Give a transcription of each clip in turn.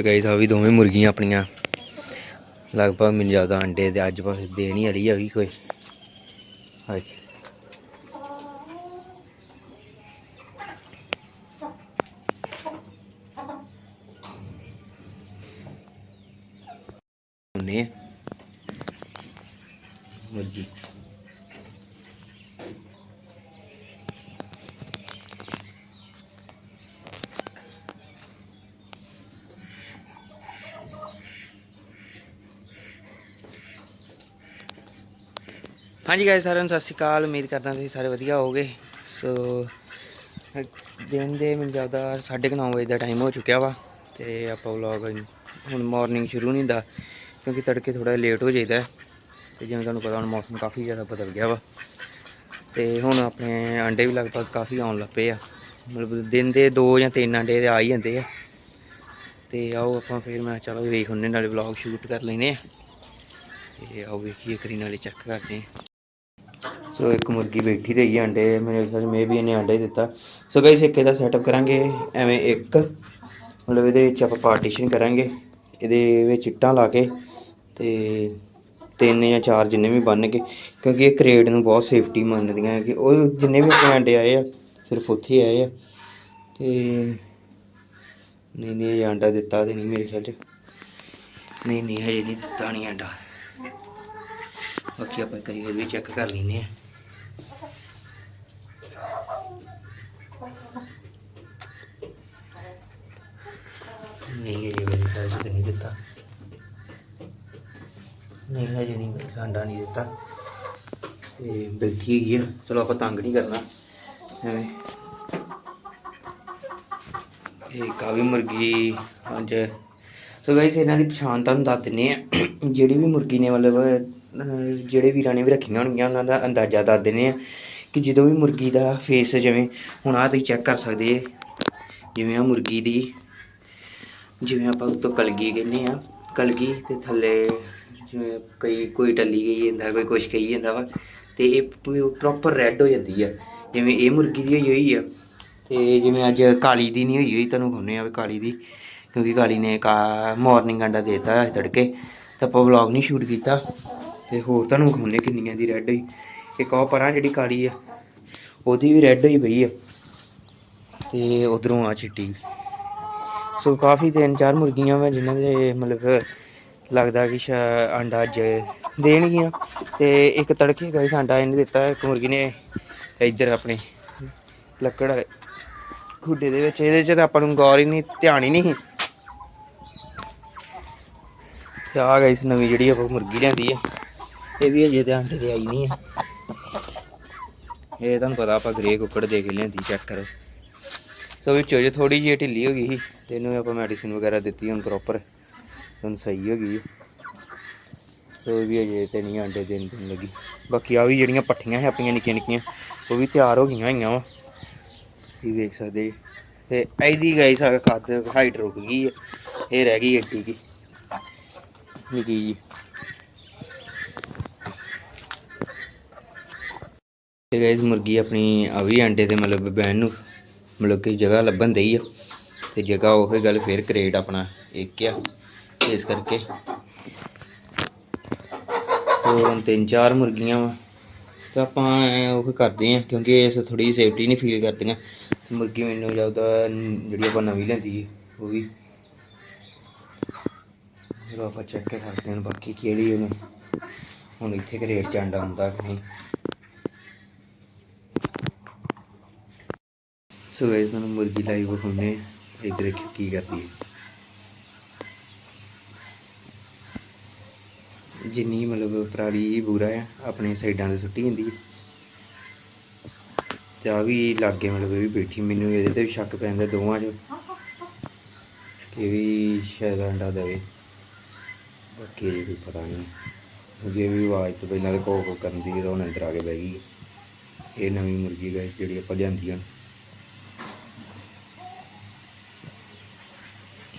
ਤੇ ਗਾਇਸ ਆ ਵੀ ਦੋਵੇਂ ਮੁਰਗੀਆਂ ਆਪਣੀਆਂ। ਲਗਭਗ ਮੈਨੂੰ ਜ਼ਿਆਦਾ ਅੰਡੇ ਤੇ ਅੱਜ ਬਸ ਦੇਣ ਹੀ ਵਾਲੀ ਆ ਵੀ ਕੋਈ। ਹਾਂਜੀ ਹਾਂਜੀ ਗਾਇਸ ਸਾਰਿਆਂ ਨੂੰ ਸਤਿ ਸ਼੍ਰੀ ਅਕਾਲ। ਉਮੀਦ ਕਰਦਾ ਤੁਸੀਂ ਸਾਰੇ ਵਧੀਆ ਹੋਵੋਗੇ। ਸੋ ਦਿਨ ਦੇ ਮੈਨੂੰ ਲੱਗਦਾ 9:30 ਵਜੇ ਦਾ ਟਾਈਮ ਹੋ ਚੁੱਕਿਆ ਵਾ ਤੇ ਆਪਾਂ ਵਲੌਗ ਹੁਣ ਮਾਰਨਿੰਗ ਸ਼ੁਰੂ ਨਹੀਂ ਹੁੰਦਾ ਕਿਉਂਕਿ ਤੜਕੇ ਥੋੜਾ ਲੇਟ ਹੋ ਜਾਈਦਾ ਹੈ ਤੇ ਜਿਵੇਂ ਤੁਹਾਨੂੰ ਪਤਾ ਹੁਣ ਮੌਸਮ ਕਾਫੀ ਜ਼ਿਆਦਾ ਬਦਲ ਗਿਆ ਵਾ। ਤੇ ਹੁਣ ਆਪਣੇ ਆਂਡੇ ਵੀ ਲਗਭਗ ਕਾਫੀ ਆਉਣ ਲੱਗ ਪਏ ਆ। ਮਤਲਬ ਦਿਨ ਦੇ 2 ਜਾਂ 3 ਆਂਡੇ ਤੇ ਆ ਹੀ ਜਾਂਦੇ ਆ। ਤੇ ਆਓ ਆਪਾਂ ਫਿਰ ਮੈਂ ਚਲੋ ਵੇਖ ਹੁੰਨੇ ਨਾਲੇ ਵਲੌਗ ਸ਼ੂਟ ਕਰ ਲੈਨੇ ਆ। ਤੇ ਆਓ ਵੇਖੀਏ ਕਰੀ ਨਾਲੇ ਚੈੱਕ ਕਰਦੇ ਆ। ਸੋ ਇੱਕ ਮੁਰਗੀ ਬੈਠੀ ਤੇ ਹੀ ਅੰਡੇ, ਮੇਰੇ ਖਿਆਲ ਮੇ ਵੀ ਇਹਨੇ ਅੰਡਾ ਦਿੱਤਾ। ਸੋ ਗਾਇਸ ਇੱਕ ਇਹਦਾ ਸੈਟਅਪ ਕਰਾਂਗੇ, ਐਵੇਂ ਇੱਕ, ਮਤਲਬ ਇਹਦੇ ਵਿੱਚ ਆਪਾਂ ਪਾਰਟੀਸ਼ਨ ਕਰਾਂਗੇ, ਇਹਦੇ ਵਿੱਚ ਇੱਟਾਂ ਲਾ ਕੇ ਤੇ ਤਿੰਨ ਜਾਂ ਚਾਰ ਜਿੰਨੇ ਵੀ ਬਣਨਗੇ, ਕਿਉਂਕਿ ਇਹ ਕਰੇਡ ਨੂੰ ਬਹੁਤ ਸੇਫਟੀ ਮੰਨਦੀਆਂ ਹੈ ਕਿ ਉਹ ਜਿੰਨੇ ਵੀ ਆਪਣੇ ਅੰਡੇ ਆਏ ਆ, ਸਿਰਫ ਉੱਥੇ ਆਏ ਆ। ਤੇ ਨਹੀਂ ਨਹੀਂ, ਇਹ ਅੰਡਾ ਦਿੱਤਾ ਤੇ ਨਹੀਂ ਮੇਰੇ ਖਿਆਲ ਚ। ਨਹੀਂ ਨਹੀਂ, ਹਜੇ ਨਹੀਂ ਦਿੱਤਾ, ਨਹੀਂ ਅੰਡਾ। ਬਾਕੀ ਆਪਾਂ ਇੱਕ ਵਾਰੀ ਵੀ ਚੈੱਕ ਕਰ ਲੈਨੇ ਆ ਨਹੀਂ ਹਜੇ ਮੇਰੇ ਖਿਆਲ ਚ ਨਹੀਂ ਦਿੱਤਾ। ਨਹੀਂ, ਹਜੇ ਨਹੀਂ ਸਾਂਡਾ ਨਹੀਂ ਦਿੱਤਾ। ਤੇ ਬੈਠੀ ਹੈਗੀ ਆ। ਚਲੋ, ਆਪਾਂ ਤੰਗ ਨਹੀਂ ਕਰਨਾ। ਐਵੇਂ ਇਹ ਕਾਵੀ ਮੁਰਗੀ ਅੱਜ। ਸੋ ਗਾਇਸ ਇਹਨਾਂ ਦੀ ਪਛਾਣ ਤੁਹਾਨੂੰ ਦੱਸ ਦਿੰਨੇ ਆ। ਜਿਹੜੀ ਵੀ ਮੁਰਗੀ ਨੇ, ਮਤਲਬ ਜਿਹੜੇ ਵੀਰਾਂ ਨੇ ਵੀ ਰੱਖੀਆਂ ਹੋਣਗੀਆਂ, ਉਹਨਾਂ ਦਾ ਅੰਦਾਜ਼ਾ ਦੱਸ ਦਿੰਨੇ ਆ। ਕਿ ਜਦੋਂ ਵੀ ਮੁਰਗੀ ਦਾ ਫੇਸ ਜਿਵੇਂ ਹੁਣ ਆ ਤੁਸੀਂ ਚੈੱਕ ਕਰ ਸਕਦੇ ਜੇ, ਜਿਵੇਂ ਆ ਮੁਰਗੀ ਦੀ, ਜਿਵੇਂ ਆਪਾਂ ਉੱਤੋਂ ਕਲਗੀ ਕਹਿੰਦੇ ਆ, ਕਲਗੀ ਤੇ ਥੱਲੇ ਜਿਵੇਂ ਕਈ, ਕੋਈ ਟੱਲੀ ਗਈ ਜਾਂਦਾ, ਕੋਈ ਕੁਛ ਕਹੀ ਜਾਂਦਾ ਵਾ, ਤੇ ਇਹ ਪ੍ਰੋਪਰ ਰੈੱਡ ਹੋ ਜਾਂਦੀ ਆ। ਜਿਵੇਂ ਇਹ ਮੁਰਗੀ ਦੀ ਹੋਈ ਹੋਈ ਆ, ਤੇ ਜਿਵੇਂ ਅੱਜ ਕਾਲੀ ਦੀ ਨਹੀਂ ਹੋਈ ਹੋਈ, ਤੁਹਾਨੂੰ ਖੁੰਨੇ ਆ ਵੀ ਕਾਲੀ ਦੀ, ਕਿਉਂਕਿ ਕਾਲੀ ਨੇ ਕਾ ਮਾਰਨਿੰਗ ਅੰਡਾ ਦੇਤਾ ਅੱਜ ਤੜਕੇ, ਤਾਂ ਆਪਾਂ ਵਲੌਗ ਨਹੀਂ ਸ਼ੂਟ ਕੀਤਾ, ਤੇ ਹੋਰ ਤੁਹਾਨੂੰ ਖੁੰਨੇ ਕਿੰਨੀਆਂ ਦੀ ਰੈੱਡ ਹੋਈ। ਇੱਕ ਉਹ ਪਰਾਂ ਜਿਹੜੀ ਕਾਲੀ ਆ, ਉਹਦੀ ਵੀ ਰੈੱਡ ਹੋਈ ਪਈ ਆ। ਤੇ ਉਧਰੋਂ ਆ ਚਿੱਟੀ। ਸੋ ਕਾਫੀ ਤਿੰਨ ਚਾਰ ਮੁਰਗੀਆਂ ਵਾ ਜਿਨ੍ਹਾਂ ਦੇ ਮਤਲਬ ਲੱਗਦਾ ਕਿ ਅੰਡਾ ਅੱਜ ਦੇਣਗੀਆਂ। ਤੇ ਇੱਕ ਤੜਕੇ ਗਈ ਅੰਡਾ ਇਹਨੇ ਦਿੱਤਾ, ਇੱਕ ਮੁਰਗੀ ਨੇ ਇੱਧਰ ਆਪਣੇ ਲੱਕੜ ਵਾਲੇ ਖੁੱਡੇ ਦੇ ਵਿੱਚ। ਇਹਦੇ ਚ ਤਾਂ ਆਪਾਂ ਨੂੰ ਗੌਰ ਹੀ ਨਹੀਂ, ਧਿਆਨ ਹੀ ਨਹੀਂ ਸੀ। ਤੇ ਆ ਗਈ ਨਵੀਂ ਜਿਹੜੀ ਆਪਾਂ ਮੁਰਗੀ ਲਿਆਂਦੀ ਆ। ਇਹ ਵੀ ਅਜੇ ਤੇ ਅੰਡੇ ਤੇ ਆਈ ਨਹੀਂ ਆ। ਇਹ ਤੁਹਾਨੂੰ ਪਤਾ ਆਪਾਂ ਗ੍ਰੇ ਕੁੱਕੜ ਦੇ ਕੇ ਲਿਆਂਦੀ ਚੈੱਕ ਕਰੋ। ਸੋ ਵਿੱਚੋਂ ਜੇ ਥੋੜੀ ਜਿਹੀ ਢਿੱਲੀ ਹੋ ਗਈ ਸੀ, ਤੇ ਇਹਨੂੰ ਆਪਾਂ ਮੈਡੀਸਿਨ ਵਗੈਰਾ ਦਿੱਤੀ, ਹੁਣ ਪ੍ਰੋਪਰ ਹੁਣ ਸਹੀ ਹੋ ਗਈ। ਹੈ। ਸੋ ਵੀ ਅਜੇ ਤੇ ਨਹੀਂ, ਆਂਡੇ ਦੇਣ ਦੇਣ ਲੱਗੀ। ਬਾਕੀ ਆ ਵੀ ਜਿਹੜੀਆਂ ਪੱਠੀਆਂ ਹੈ ਆਪਣੀਆਂ ਨਿੱਕੀਆਂ ਨਿੱਕੀਆਂ, ਉਹ ਵੀ ਤਿਆਰ ਹੋ ਗਈਆਂ ਹੋਈਆਂ ਵਾ। ਇਹ ਵੇਖ ਸਕਦੇ ਜੀ। ਤੇ ਇਹਦੀ ਗਾਈ ਸਾ ਕੱਦ ਹਾਈਟ ਰੁਕ ਗਈ ਹੈ। ਇਹ ਰਹਿ ਗਈ ਐਡੀ ਕੀ। ਨਿੱਕੀ ਜੀ ਤੇ ਗਾਇਸ ਮੁਰਗੀ ਆਪਣੀ ਆ ਵੀ ਅੰਡੇ ਤੇ ਮਤਲਬ ਬੈਨ ਨੂੰ, ਮਤਲਬ ਕਿ ਜਗ੍ਹਾ ਲੱਭਣ ਦਈ ਆ। ਤੇ ਜਗ੍ਹਾ ਉਹ ਗੱਲ ਫੇਰ ਕ੍ਰੇਟ ਆਪਣਾ ਇੱਕ ਆ, ਇਸ ਕਰਕੇ। ਤੇ ਤਿੰਨ ਚਾਰ ਮੁਰਗੀਆਂ ਵਾ। ਤੇ ਆਪਾਂ ਉਹ ਕਰਦੇ ਆ, ਕਿਉਂਕਿ ਇਸ ਥੋੜੀ ਸੇਫਟੀ ਨਹੀਂ ਫੀਲ ਕਰਦੀਆਂ। ਮੁਰਗੀ ਮੈਨੂੰ ਜ਼ਿਆਦਾ ਜਿਹੜੀ ਆਪਾਂ ਨਵੀਂ ਲੈਂਦੀ ਹੈ ਉਹ ਵੀ। ਫਿਰ ਆਪਾਂ ਚੈੱਕ ਕਰਦੇ ਹਾਂ ਬਾਕੀ ਕਿਹੜੀ ਹੁਣ ਇੱਥੇ ਕ੍ਰੇਟ ਚ ਅੰਡਾ ਹੁੰਦਾ ਕਿ ਨਹੀਂ। ਸੋ ਗਾਇਸ ਤੁਹਾਨੂੰ ਮੁਰਗੀ ਲਾਈਵ ਵਿਖਾਉਂਦੇ ਹਾਂ। ਇੱਧਰ ਦੇਖਿਓ ਕੀ ਕਰਦੀ ਹੈ? ਜਿੰਨੀ ਮਤਲਬ ਪਰਾਲੀ ਬੂਰਾ ਆ ਆਪਣੇ ਸਾਈਡਾਂ ਤੇ ਸੁੱਟੀ ਜਾਂਦੀ ਹੈ। ਤੇ ਆ ਵੀ ਲਾਗੇ ਮਤਲਬ ਇਹ ਵੀ ਬੈਠੀ, ਮੈਨੂੰ ਇਹਦੇ ਤੇ ਵੀ ਸ਼ੱਕ ਪੈਂਦਾ ਦੋਵਾਂ 'ਚ। ਕਿ ਇਹ ਵੀ ਸ਼ਾਇਦ ਅੰਡਾ ਦੇਵੇ। ਬਾਕੀ ਇਹ ਕੋਈ ਪਤਾ ਨਹੀਂ। ਕਿਉਂਕਿ ਇਹ ਵੀ ਆਵਾਜ਼ ਤੋਂ ਪਹਿਲਾਂ ਤੇ ਕੋ ਕੋ ਕਰਨ ਦੀ ਜਦੋਂ ਹੁਣ ਅੰਦਰ ਆ ਕੇ ਬਹਿ ਗਈ ਇਹ ਨਵੀਂ ਮੁਰਗੀ ਗਾਇਸ ਜਿਹੜੀ ਆਪਾਂ ਲਿਆਂਦੀ ਹਨ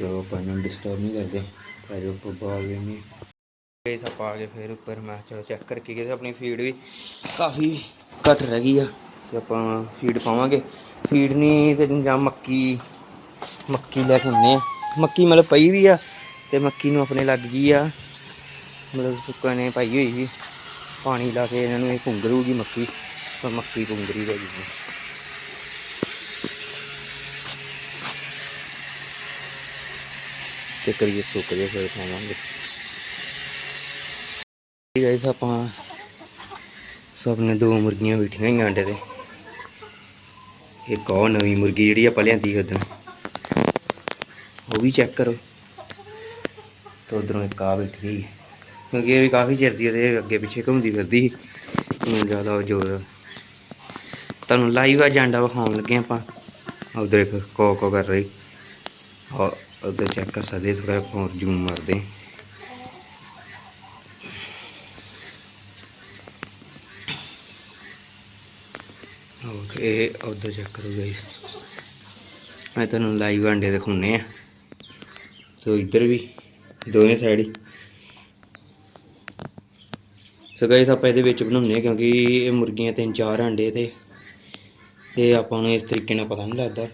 ਚਲੋ ਆਪਾਂ ਇਹਨਾਂ ਨੂੰ ਡਿਸਟਰਬ ਨਹੀਂ ਕਰਦੇ, ਤਾਂ ਜੋ ਆਪਾਂ ਬਾਹਰ ਵੇਨੇ ਗਾਇਸ ਆਪਾਂ ਆ ਗਏ ਫਿਰ ਉੱਪਰ, ਮੈਂ ਚਲੋ ਚੈੱਕ ਕਰਕੇ ਗਏ ਆਪਣੀ ਫੀਡ ਵੀ ਕਾਫੀ ਘੱਟ ਰਹਿ ਗਈ ਆ ਤੇ ਆਪਾਂ ਫੀਡ ਪਾਵਾਂਗੇ। ਫੀਡ ਨਹੀਂ ਤੇ ਜਾਂ ਮੱਕੀ ਮੱਕੀ ਲੈ ਕੇ ਆਉਂਦੇ ਆ। ਮੱਕੀ ਮਤਲਬ ਪਈ ਵੀ ਆ ਤੇ ਮੱਕੀ ਨੂੰ ਆਪਣੇ ਲੱਗ ਗਈ ਆ। ਮਤਲਬ ਸੁੱਕਾ ਨੇ ਪਾਈ ਹੋਈ ਸੀ। ਪਾਣੀ ਲਾ ਕੇ ਇਹਨਾਂ ਨੂੰ ਇਹ ਪੁੰਗਰੂਗੀ ਮੱਕੀ, ਪਰ ਮੱਕੀ ਪੁੰਗਰੀ ਰਹੀ ਜੀ ਤੇ ਕਰੀਏ ਸੁੱਕ ਜੇ ਫਿਰ ਖਾਵਾਂਗੇ। ਠੀਕ ਹੈ ਆਪਾਂ ਸਭ ਨੇ ਦੋ ਮੁਰਗੀਆਂ ਬੈਠੀਆਂ ਹੀ ਆਂਡੇ ਤੇ। ਇੱਕ ਉਹ ਨਵੀਂ ਮੁਰਗੀ ਜਿਹੜੀ ਆਪਾਂ ਲਿਆਂਦੀ ਉਦੋਂ। ਉਹ ਵੀ ਚੈੱਕ ਕਰੋ। ਤੇ ਉਧਰੋਂ ਇੱਕ ਆ ਬੈਠੀ ਹੋਈ ਕਿਉਂਕਿ ਇਹ ਵੀ ਕਾਫੀ ਚਿਰ ਦੀ ਇਹਦੇ ਅੱਗੇ ਪਿੱਛੇ ਘੁੰਮਦੀ ਫਿਰਦੀ ਸੀ। ਜ਼ਿਆਦਾ ਉਹ ਜ਼ੋਰ। ਤੁਹਾਨੂੰ ਲਾਈਵ ਆ ਜਾਂਦਾ ਵਿਖਾਉਣ ਲੱਗੇ ਆਪਾਂ। ਉਧਰ ਇੱਕ ਕੋ ਕੋ ਕਰ ਰਹੀ। ਔਰ ਉਧਰ ਚੈੱਕ ਕਰ ਸਕਦੇ ਥੋੜਾ ਹੋਰ ਜ਼ੂਮ ਮਾਰਦੇ ਹਾਂ। ਓਕੇ ਉਧਰ ਚੈੱਕ ਕਰੋ ਗਾਇਸ ਮੈਂ ਤੁਹਾਨੂੰ ਲਾਈਵ ਅੰਡੇ ਦਿਖਾਉਣੇ ਆ ਸੋ ਇੱਧਰ ਵੀ, ਦੋਵੇਂ ਸਾਈਡ ਹੀ। ਸੋ ਗਾਇਸ ਆਪਾਂ ਇਹਦੇ ਵਿੱਚ ਬਣਾਉਂਦੇ ਆ ਕਿਉਂਕਿ ਇਹ ਮੁਰਗੀਆਂ ਤਿੰਨ ਚਾਰ ਅੰਡੇ ਤੇ ਤੇ ਆਪਾਂ ਨੂੰ ਇਸ ਤਰੀਕੇ ਨਾਲ ਪਤਾ ਨਹੀਂ ਲੱਗਦਾ।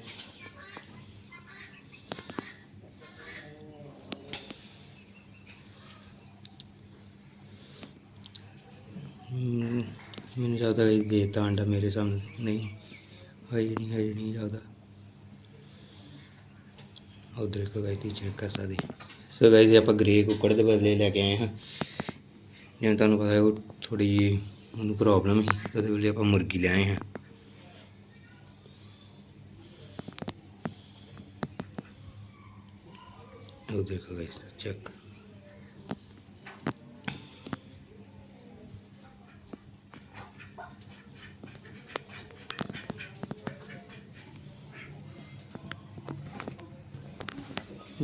ਮੈਨੂੰ ਜ਼ਿਆਦਾ ਇਹ ਦੇਤਾ ਅੰਡਾ ਮੇਰੇ ਸਾਹਮਣੇ ਨਹੀਂ ਹਜੇ ਨਹੀਂ ਹਜੇ ਨਹੀਂ ਜ਼ਿਆਦਾ। ਉਧਰ ਇੱਕ ਗਾਇਸ ਤੁਸੀਂ ਚੈੱਕ ਕਰ ਸਕਦੇ। ਸੋ ਗਾਇਸ ਆਪਾਂ ਗ੍ਰੇ ਕੁੱਕੜ ਦੇ ਬਦਲੇ ਲੈ ਕੇ ਆਏ ਹਾਂ। ਜਿਵੇਂ ਤੁਹਾਨੂੰ ਪਤਾ ਹੈ, ਉਹ ਥੋੜੀ ਜਿਹੀ ਉਹਨੂੰ ਪ੍ਰੋਬਲਮ ਸੀ, ਉਹਦੇ ਬਦਲੇ ਆਪਾਂ ਮੁਰਗੀ ਲੈ ਆਏ ਹਾਂ। ਉਹ ਦੇਖੋ ਗਾਇਸ ਚੈੱਕ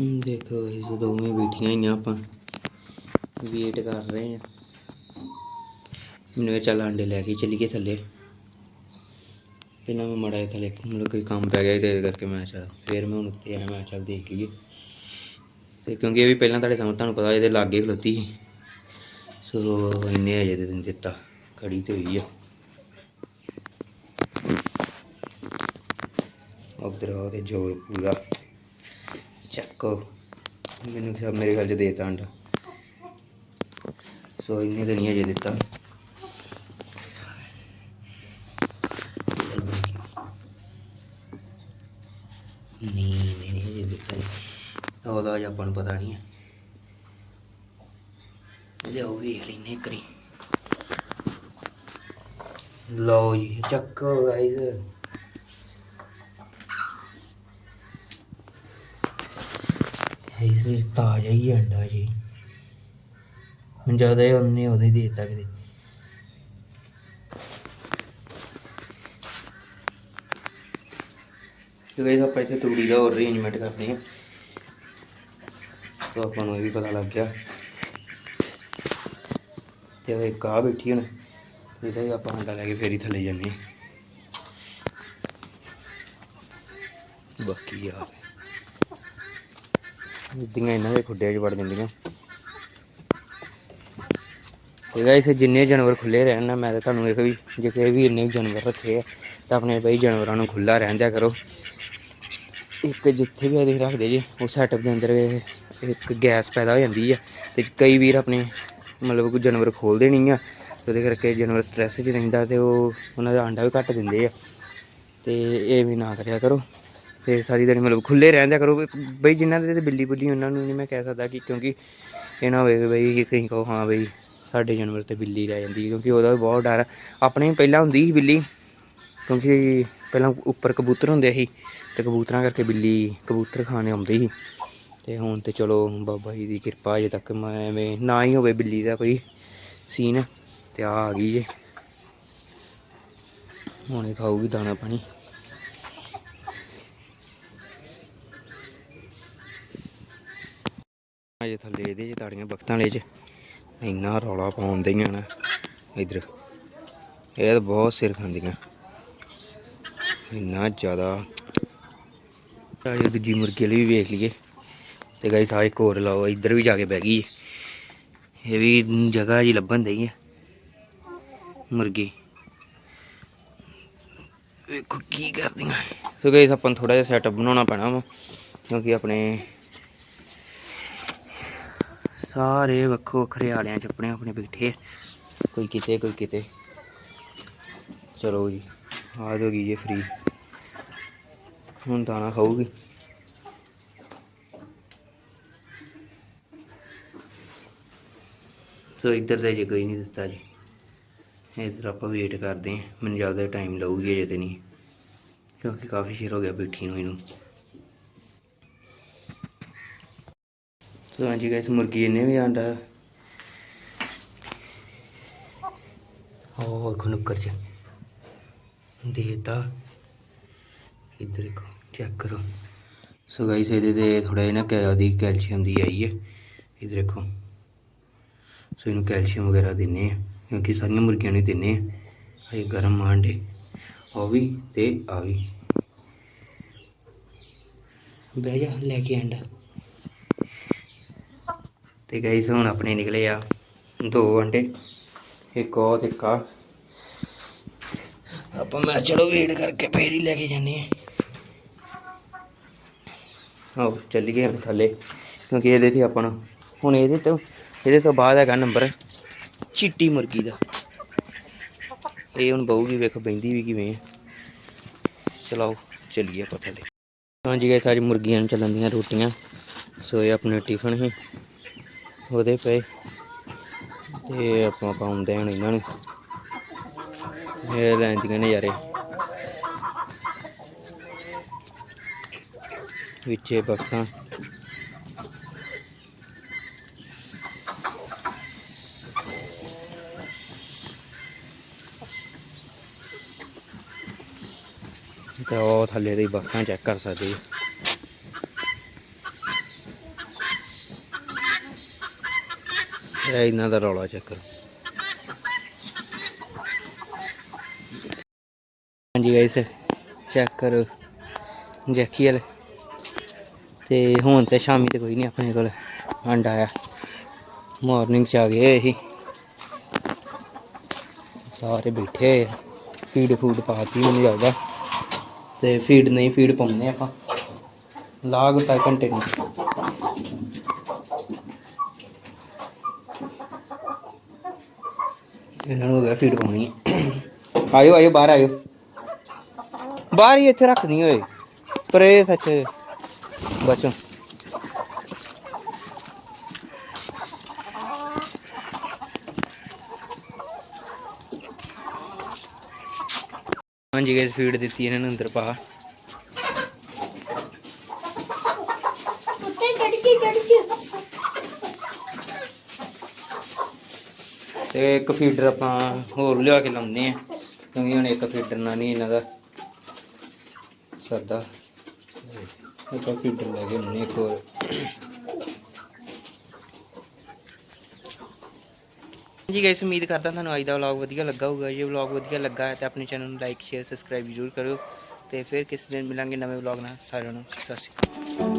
ਦੇਖੋ ਇਸ ਦੋਵੇਂ ਬੈਠੀਆਂ ਹੀ ਆ ਆਪਾਂ, ਵੇਟ ਕਰ ਰਹੇ ਆ ਮੈਨੂੰ ਚੱਲ ਆਂਡੇ ਲੈ ਕੇ ਚੱਲੀਏ ਥੱਲੇ। ਪਹਿਲਾਂ ਮੈਂ ਮੜਾ ਜਿਹਾ ਥੱਲੇ ਮਤਲਬ ਕੋਈ ਕੰਮ ਪੈ ਗਿਆ ਤੇ ਕਰਕੇ ਮੈਂ ਚੱਲ, ਫਿਰ ਮੈਂ ਹੁਣ ਉੱਤੇ ਆਇਆ, ਮੈਂ ਚੱਲ ਦੇਖ ਲਈਏ। ਤੇ ਕਿਉਂਕਿ ਇਹ ਵੀ ਪਹਿਲਾਂ ਤੁਹਾਡੇ ਸਾਹਮਣੇ ਤੁਹਾਨੂੰ ਪਤਾ, ਇਹਦੇ ਲਾਗੇ ਖਲੋਤੀ ਸੀ। ਸੋ ਇੰਨੇ ਅਜੇ ਦੇ ਦਿਨ ਦਿੱਤਾ, ਖੜੀ ਤੇ ਹੋਈ ਆ। ਉਧਰ ਉਹਦੇ ਜ਼ੋਰ ਪੂਰਾ। ਚੱਕੋ। ਮੈਨੂੰ ਕਿਹਾ, ਮੇਰੇ ਖਿਆਲ ਚ ਦੇਤਾ ਅੰਡਾ। ਸੋ ਇੰਨੇ ਦਿਨ ਹੀ ਅਜੇ ਦਿੱਤਾ। ਨਹੀਂ ਨਹੀਂ ਨਹੀਂ ਅਜੇ ਦਿੱਤਾ। ਉਹਦਾ ਅਜੇ ਆਪਾਂ ਨੂੰ ਪਤਾ ਨਹੀਂ ਹੈ। ਲਿਆਓ ਵੇਖ ਲੈਨੇ ਕਰੀ ਲਓ ਜੀ, ਚੱਕੋ ਗਾਇਜ਼ ਇਸ ਵਿੱਚ ਤਾਜ਼ਾ ਹੀ ਅੰਡਾ ਜੀ। ਹੁਣ ਜ਼ਿਆਦਾ ਹੀ ਉਹਨੇ ਉਹਦੇ ਦੇ ਦਿੱਤਾ ਕਿਤੇ। ਤੇ ਗਾਇਸ ਆਪਾਂ ਇੱਥੇ ਤੂੜੀ ਦਾ ਹੋਰ ਅਰੇਂਜਮੈਂਟ ਕਰਦੇ ਹਾਂ। ਤਾਂ ਆਪਾਂ ਨੂੰ ਇਹ ਵੀ ਪਤਾ ਲੱਗ ਗਿਆ। ਤੇ ਇਹ ਕਾ ਬੈਠੀ ਹੁਣ ਇਹਦਾ ਹੀ ਆਪਾਂ ਅੰਡਾ ਲੈ ਕੇ ਫੇਰ ਥੱਲੇ ਜਾਂਦੇ ਹਾਂ। ਬਾਕੀ ਆ। ਇੱਦੀਆਂ ਇਹਨਾਂ ਦੇ ਖੁੱਡਿਆਂ 'ਚ ਵੜ ਜਾਂਦੀਆਂ। ਤੇ ਗਾਇਸ ਜਿੰਨੇ ਜਾਨਵਰ ਖੁੱਲੇ ਰਹਿਣ ਨਾ, ਮੈਂ ਤਾਂ ਤੁਹਾਨੂੰ ਇਹ ਵੀ, ਜੇ ਕੋਈ ਵੀ ਇੰਨੇ ਵੀ ਜਾਨਵਰ ਰੱਖੇ ਆ, ਤਾਂ ਆਪਣੇ ਬਈ ਜਾਨਵਰਾਂ ਨੂੰ ਖੁੱਲਾ ਰਹਿਣ ਦਿਆ ਕਰੋ। ਇੱਕ ਜਿੱਥੇ ਵੀ ਅਸੀਂ ਰੱਖਦੇ ਜੇ, ਉਹ ਸੈਟਅਪ ਦੇ ਅੰਦਰ ਇੱਕ ਗੈਸ ਪੈਦਾ ਹੋ ਜਾਂਦੀ ਆ, ਤੇ ਕਈ ਵੀਰ ਆਪਣੇ ਮਤਲਬ ਕੋਈ ਜਾਨਵਰ ਖੋਲਦੇ ਨਹੀਂ ਆ ਉਹਦੇ ਕਰਕੇ ਜਾਨਵਰ ਸਟ੍ਰੈਸ 'ਚ ਰਹਿੰਦਾ ਤੇ ਉਹ, ਉਹਨਾਂ ਦਾ ਆਂਡਾ ਵੀ ਘੱਟ ਦਿੰਦੇ ਆ। ਤੇ ਇਹ ਵੀ ਨਾ ਕਰਿਆ ਕਰੋ। ਤੇ ਸਾਰੀ ਦਿਨ ਮਤਲਬ ਖੁੱਲੇ ਰਹਿੰਦਿਆ ਕਰੋ। ਬਈ ਜਿਨ੍ਹਾਂ ਦੇ ਤੇ ਬਿੱਲੀ ਬੁੱਲੀ ਉਹਨਾਂ ਨੂੰ ਨਹੀਂ ਮੈਂ ਕਹਿ ਸਕਦਾ ਕਿ ਕਿਉਂਕਿ ਇਹ ਨਾ ਹੋਵੇ ਕਿ ਬਈ ਤੁਸੀਂ ਕਹੋ, ਹਾਂ ਬਈ ਸਾਡੇ ਜਾਨਵਰ ਤੇ ਬਿੱਲੀ ਰਹਿ ਜਾਂਦੀ ਕਿਉਂਕਿ ਉਹਦਾ ਵੀ ਬਹੁਤ ਡਰ ਆਪਣੇ ਪਹਿਲਾਂ ਹੁੰਦੀ ਸੀ ਬਿੱਲੀ, ਕਿਉਂਕਿ ਪਹਿਲਾਂ ਉੱਪਰ ਕਬੂਤਰ ਹੁੰਦੇ ਸੀ ਤੇ ਕਬੂਤਰਾਂ ਕਰਕੇ ਬਿੱਲੀ ਕਬੂਤਰ ਖਾਣੇ ਆਉਂਦੇ ਸੀ। ਤੇ ਹੁਣ ਤੇ ਚਲੋ ਬਾਬਾ ਜੀ ਦੀ ਕਿਰਪਾ, ਅਜੇ ਤੱਕ ਮੈਂ ਐਵੇਂ ਨਾ ਹੀ ਹੋਵੇ ਬਿੱਲੀ ਦਾ ਕੋਈ ਸੀਨ, ਤੇ ਆ ਆ ਗਈ ਜੇ। ਹੁਣ ਖਾਊਗੀ ਦਾਣਾ ਪਾਣੀ। ਅਜੇ ਥੱਲੇ ਇਹਦੇ ਚ ਤਾੜੀਆਂ ਬਖਤਾਂ ਵਾਲੇ ਚ। ਇੰਨਾ ਰੌਲਾ ਪਾਉਂਦੀਆਂ ਨਾ ਇਧਰ। ਇਹ ਤਾਂ ਬਹੁਤ ਸਿਰ ਖਾਂਦੀਆਂ। ਇੰਨਾ ਜ਼ਿਆਦਾ। ਅਜੇ ਦੂਜੀ ਮੁਰਗੀ ਵਾਲੀ ਵੀ ਵੇਖ ਲਈਏ। ਤੇ ਗਾਇਸ ਆ ਇੱਕ ਹੋਰ ਲਾਓ, ਇੱਧਰ ਵੀ ਜਾ ਕੇ ਬਹਿ ਗਈ ਇਹ ਵੀ ਜਗ੍ਹਾ ਜੀ ਲੱਭਣ ਦਈ ਹੈ ਮੁਰਗੀ। ਵੇਖੋ ਕੀ ਕਰਦੀਆਂ। ਸੋ ਗਾਇਸ ਆਪਾਂ ਨੂੰ ਥੋੜਾ ਜਿਹਾ ਸੈਟਅਪ ਬਣਾਉਣਾ ਪੈਣਾ ਵਾ, ਕਿਉਂਕਿ ਆਪਣੇ ਸਾਰੇ ਵੱਖੋ ਵੱਖਰੇ ਆਲਿਆਂ ਚ ਆਪਣੇ ਆਪਣੇ ਬੈਠੇ ਕੋਈ ਕਿਤੇ ਕੋਈ ਕਿਤੇ। ਚਲੋ ਜੀ, ਆ ਜਾਓਗੀ ਜੇ ਫ੍ਰੀ ਹੁਣ ਦਾਣਾ ਖਾਊਗੀ। ਸੋ ਇੱਧਰ ਤੇ ਜੇ ਕੋਈ ਨਹੀਂ ਦਿੱਤਾ ਜੀ। ਇੱਧਰ ਆਪਾਂ ਵੇਟ ਕਰਦੇ ਹਾਂ। ਮੈਨੂੰ ਜ਼ਿਆਦਾ ਟਾਈਮ ਲਊਗੀ ਅਜੇ ਤੇ ਨਹੀਂ। ਕਿਉਂਕਿ ਕਾਫੀ ਸ਼ੇਰ ਹੋ ਗਿਆ ਬੈਠੀ ਨੂੰ ਇਹਨੂੰ। ਸੋ ਹਾਂਜੀ ਗਾਇਸ ਮੁਰਗੀ ਇਹਨੇ ਵੀ ਆਂਡਾ। ਉਹ ਵੇਖੋ ਨੁੱਕਰ ਚ। ਦੇਤਾ। ਇੱਧਰ ਦੇਖੋ ਚੈੱਕ ਕਰੋ। ਸੋ ਗਾਇਸ ਇਹਦੇ ਤੇ ਥੋੜਾ ਜਿਹਾ ਨਾ ਕੈ ਕੈਲਸ਼ੀਅਮ ਦੀ ਆਈ ਹੈ। ਇੱਧਰ ਦੇਖੋ। ਸੋ ਇਹਨੂੰ ਕੈਲਸ਼ੀਅਮ ਵਗੈਰਾ ਦਿੰਨੇ ਆ। ਕਿਉਂਕਿ ਸਾਰੀਆਂ ਮੁਰਗੀਆਂ ਨੂੰ ਹੀ ਦਿੰਨੇ ਆ। ਇਹ ਗਰਮ ਆਂਡੇ। ਉਹ ਵੀ ਤੇ ਆ ਵੀ। ਬਹਿ ਜਾ, ਲੈ ਕੇ ਆਂਡਾ। ਤੇ ਗਾਇਸ ਹੁਣ ਆਪਣੇ ਨਿਕਲੇ ਆ ਦੋ ਅੰਡੇ ਇੱਕ ਉਹ ਤੇ ਇੱਕ ਆਪਾਂ ਮੈਂ ਚਲੋ ਵੇਟ ਕਰਕੇ ਫੇਰ ਹੀ ਲੈ ਕੇ ਜਾਂਦੇ ਆ ਆਓ ਚੱਲੀਏ ਹੁਣ ਥੱਲੇ, ਕਿਉਂਕਿ ਇਹਦੇ ਤੇ ਆਪਾਂ ਹੁਣ ਇਹਦੇ ਤੋਂ ਇਹਦੇ ਤੋਂ ਬਾਅਦ ਹੈਗਾ ਨੰਬਰ ਚਿੱਟੀ ਮੁਰਗੀ ਦਾ। ਇਹ ਹੁਣ ਬਹੂਗੀ, ਵੇਖੋ ਬੈਂਦੀ ਵੀ ਕਿਵੇਂ ਚਲਾਓ, ਚੱਲੀਏ ਆਪਾਂ ਥੱਲੇ। ਹਾਂਜੀ ਗਾਇਸ ਅੱਜ ਮੁਰਗੀਆਂ ਨੂੰ ਚੱਲਣ ਦੀਆਂ ਰੋਟੀਆਂ। ਸੋ ਇਹ ਆਪਣੇ ਟਿਫਨ ਹੀ ਉਹਦੇ ਪਏ। ਤੇ ਆਪਾਂ ਪਾਉਂਦੇ ਹਨ ਇਹਨਾਂ ਨੂੰ। ਇਹ ਲੈਂਦੀਆਂ ਨਜ਼ਾਰੇ। ਵਿੱਚੇ ਬੱਕਾਂ ਤੇ ਉਹ ਥੱਲੇ ਦੀ ਬੱਕਾਂ ਚੈੱਕ ਕਰ ਸਕਦੇ। ਜੀ ਇਹ ਇਹਨਾਂ ਦਾ ਰੌਲਾ ਚੈੱਕ ਹਾਂਜੀ ਗਾਇਸ ਚੈੱਕ ਕਰੋ ਜੈਕੀ ਵਾਲੇ। ਤੇ ਹੁਣ ਤੇ ਸ਼ਾਮੀ ਤੇ ਕੋਈ ਨਹੀਂ ਆਪਣੇ ਕੋਲ। ਅੰਡਾ ਆਇਆ ਮਾਰਨਿੰਗ ਚ ਆ ਗਏ ਅਸੀਂ ਸਾਰੇ ਬੈਠੇ ਆ। ਫੀਡ ਫੂਡ ਪਾਤੀ ਮੈਨੂੰ ਲੱਗਦਾ ਤੇ ਫੀਡ ਨਹੀਂ ਫੀਡ ਪਾਉਂਦੇ ਆਪਾਂ। ਲਾਗ ਤਾਂ ਘੰਟੇ ਨੂੰ ਇਹਨਾਂ ਨੂੰ ਹੋ ਗਿਆ ਫੀਡ ਪਾਉਣੀ ਹੈ। ਆਇਓ ਆਇਓ, ਬਾਹਰ ਆਇਓ। ਬਾਹਰ ਹੀ ਇੱਥੇ ਰੱਖਦੀ ਓਏ। ਪਰ ਇਹ ਸੱਚ ਬਚੋ। ਹਾਂਜੀ ਗਾਇਸ ਫੀਡ ਦਿੱਤੀ ਇਹਨਾਂ ਨੂੰ ਅੰਦਰ ਪਾ ਉੱਤੇ ਚੜ ਕੇ ਚੜ ਕੇ ਤੇ ਇੱਕ ਫੀਡਰ ਆਪਾਂ ਹੋਰ ਲਿਆ ਕੇ ਲਾਉਂਦੇ ਆ ਕਿਉਂਕਿ ਹੁਣ ਇੱਕ ਫੀਡਰ ਨਾਲ ਨਹੀਂ ਇਹਨਾਂ ਦਾ ਸਰਦਾ। ਇੱਕ ਫੀਡਰ ਲੈ ਕੇ ਆਉਂਦੇ ਇੱਕ ਹੋਰ। ਜੀ ਗਾਇਸ ਉਮੀਦ ਕਰਦਾ ਤੁਹਾਨੂੰ ਅੱਜ ਦਾ ਵਲੌਗ ਵਧੀਆ ਲੱਗਾ ਹੋਊਗਾ। ਜੇ ਵਲੌਗ ਵਧੀਆ ਲੱਗਾ ਹੈ ਤਾਂ ਆਪਣੇ ਚੈਨਲ ਨੂੰ ਲਾਈਕ ਸ਼ੇਅਰ ਸਬਸਕ੍ਰਾਈਬ ਜ਼ਰੂਰ ਕਰਿਓ ਤੇ ਫਿਰ ਕਿਸੇ ਦਿਨ ਮਿਲਾਂਗੇ ਨਵੇਂ ਵਲੌਗ ਨਾਲ। ਸਾਰਿਆਂ ਨੂੰ ਸਤਿ ਸ਼੍ਰੀ ਅਕਾਲ।